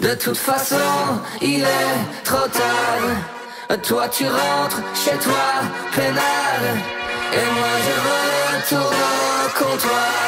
De toute façon, il est trop tard. Toi, tu rentres chez toi, pénal. Et moi, je retourne au comptoir.